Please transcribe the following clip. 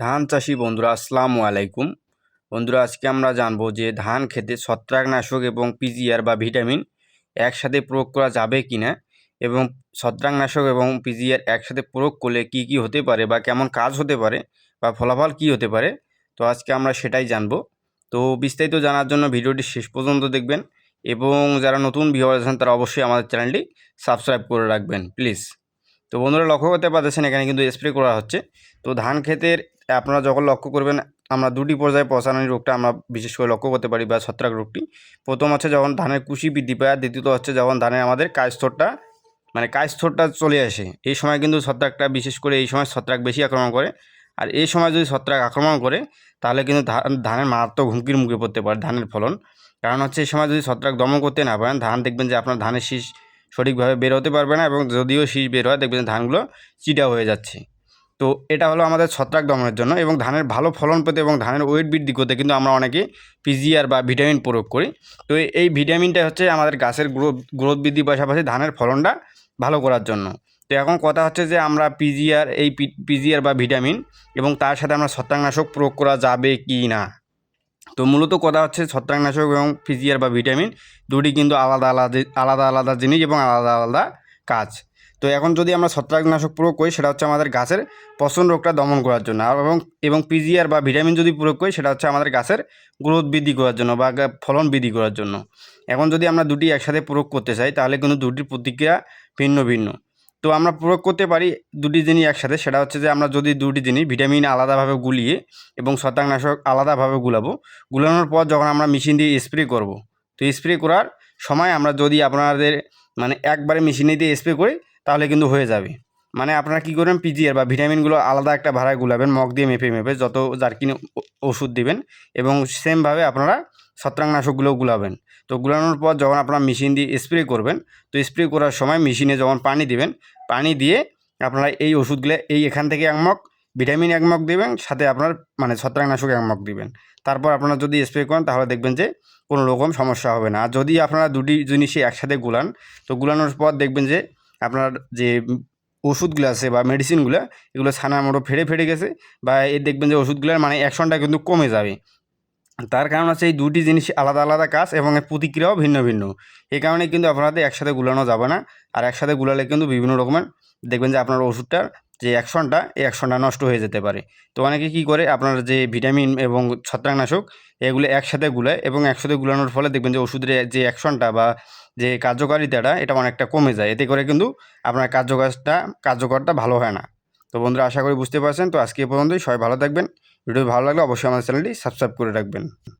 ধান চাষি বন্ধুরা, আসসালামু আলাইকুম। বন্ধুরা, আজকে আমরা জানব যে ধান খেতে ছত্রাকনাশক এবং পিজিআর বা ভিটামিন একসাথে প্রয়োগ করা যাবে কি না এবং ছত্রাকনাশক এবং পিজিআর একসাথে প্রয়োগ করলে কি কি হতে পারে বা কেমন কাজ হতে পারে বা ফলাফল কি হতে পারে, তো আজকে আমরা সেটাই জানব। তো বিস্তারিত জানার জন্য ভিডিওটি শেষ পর্যন্ত দেখবেন এবং যারা নতুন ভিউয়ার আছেন, তারা অবশ্যই আমাদের চ্যানেলটি সাবস্ক্রাইব করে রাখবেন, প্লিজ। তো বন্ধুরা, লক্ষ্য করতে পারতেছেন, এখানে কিন্তু স্প্রে করা হচ্ছে। তো ধান ক্ষেতের আপনারা যখন লক্ষ্য করবেন, আমরা দুটি পর্যায়ে পচানোর রোগটা আমরা বিশেষ করে লক্ষ্য করতে পারি বা ছত্রাক রোগটি। প্রথম হচ্ছে যখন ধানের কুশি বৃদ্ধি পায় দ্বিতীয়ত হচ্ছে যখন ধানের আমাদের কায়স্থরটা মানে কায়স্থরটা চলে আসে। এই সময় কিন্তু ছত্রাকটা বিশেষ করে এই সময় ছত্রাক বেশি আক্রমণ করে। আর এই সময় যদি ছত্রাক আক্রমণ করে, তাহলে কিন্তু ধান, ধানের মারাত্মক হুমকির মুখে পড়তে পারে ধানের ফলন। কারণ হচ্ছে এই সময় যদি ছত্রাক দমন করতে না পারেন, ধান দেখবেন যে আপনার ধানের শীষ সঠিকভাবে বের হতে পারবে না এবং যদিও শীষ বের হয়, দেখবেন ধানগুলো চিটা হয়ে যাচ্ছে। তো এটা হলো আমাদের ছত্রাক দমনের জন্য এবং ধানের ভালো ফলন পেতে এবং ধানের ওয়েট বৃদ্ধি করতে কিন্তু আমরা অনেকে পিজিআর বা ভিটামিন প্রয়োগ করি। তো এই ভিটামিনটা হচ্ছে আমাদের গাছের গ্রোথ গ্রোথ বৃদ্ধির পাশাপাশি ধানের ফলনটা ভালো করার জন্য। তো এখন কথা হচ্ছে যে আমরা পিজিআর এই পিজিআর বা ভিটামিন এবং তার সাথে আমরা ছত্রাকনাশক প্রয়োগ করা যাবে কি না? তো মূলত কথা হচ্ছে ছত্রাকনাশক এবং পিজিআর বা ভিটামিন দুটি কিন্তু আলাদা আলাদা আলাদা আলাদা জিনিস এবং আলাদা আলাদা কাজ। তো এখন যদি আমরা ছত্রাকনাশক প্রয়োগ করি, সেটা হচ্ছে আমাদের গাছের পচন রোগটা দমন করার জন্য। এবং এবং পিজিআর বা ভিটামিন যদি প্রয়োগ করি, সেটা হচ্ছে আমাদের গাছের গ্রোথ বৃদ্ধি করার জন্য বা ফলন বৃদ্ধি করার জন্য। এখন যদি আমরা দুটি একসাথে প্রয়োগ করতে চাই, তাহলে কিন্তু দুটির প্রতিক্রিয়া ভিন্ন ভিন্ন। তো আমরা প্রয়োগ করতে পারি দুটি জিনিস একসাথে, সেটা হচ্ছে যে আমরা যদি দুটি জিনিস ভিটামিন আলাদাভাবে গুলিয়ে এবং ছত্রাকনাশক আলাদাভাবে গুলাবো, গুলানোর পর যখন আমরা মেশিন দিয়ে স্প্রে করব, তো স্প্রে করার সময় আমরা যদি আপনাদের মানে একবারে মেশিনে দিয়ে স্প্রে করি তাহলে কিন্তু হয়ে যাবে। মানে আপনারা কী করবেন পিজিআর বা ভিটামিনগুলো আলাদা একটা ভাড়ায় গুলাবেন, মগ দিয়ে মেপে মেপে যত জার্কিনে ওষুধ দিবেন এবং সেমভাবে আপনারা ছত্রাকনাশকগুলো গুলাবেন। তো গুলানোর পর যখন আপনারা মেশিন দিয়ে স্প্রে করবেন, তো স্প্রে করার সময় মেশিনে যখন পানি দিবেন, পানি দিয়ে আপনারা এই ওষুধগুলো এই এখান থেকে এক মগ ভিটামিন এক মগ দেবেন, সাথে আপনার মানে ছত্রাকনাশক এক মগ দিবেন। তারপর আপনারা যদি স্প্রে করেন, তাহলে দেখবেন যে কোনো রকম সমস্যা হবে না। আর যদি আপনারা দুটি জিনিসই একসাথে গুলান, তো গুলানোর পর দেখবেন যে আপনার যে ওষুধগুলো আছে বা মেডিসিনগুলো এগুলো ছানার মতো ফেড়ে ফেড়ে গেছে, বা এ দেখবেন যে ওষুধগুলোর মানে অ্যাকশনটা কিন্তু কমে যাবে। তার কারণ হচ্ছে এই দুটি জিনিস আলাদা আলাদা কাজ এবং এর প্রতিক্রিয়াও ভিন্ন ভিন্ন। এই কারণে কিন্তু আপনাদের একসাথে গুলানো যাবে না। আর একসাথে গুলালে কিন্তু বিভিন্ন রকমের দেখবেন যে আপনার ওষুধটার যে অ্যাকশনটা, এই অ্যাকশনটা নষ্ট হয়ে যেতে পারে। তো অনেকে কী করে, আপনার যে ভিটামিন এবং ছত্রাকনাশক, এগুলো একসাথে গুলায় এবং একসাথে গুলানোর ফলে দেখবেন যে ওষুধের যে অ্যাকশনটা বা যে কার্যকারিতাটা, এটা অনেকটা কমে যায়। এতে করে কিন্তু আপনার কার্যকাজটা, কার্যকরটা ভালো হয় না। তো বন্ধুরা, আশা করি বুঝতে পারছেন। তো আজকে পর্যন্তই। সবাই ভালো থাকবেন। ভিডিও ভালো লাগলে অবশ্যই আমাদের চ্যানেলটি সাবস্ক্রাইব করে রাখবেন।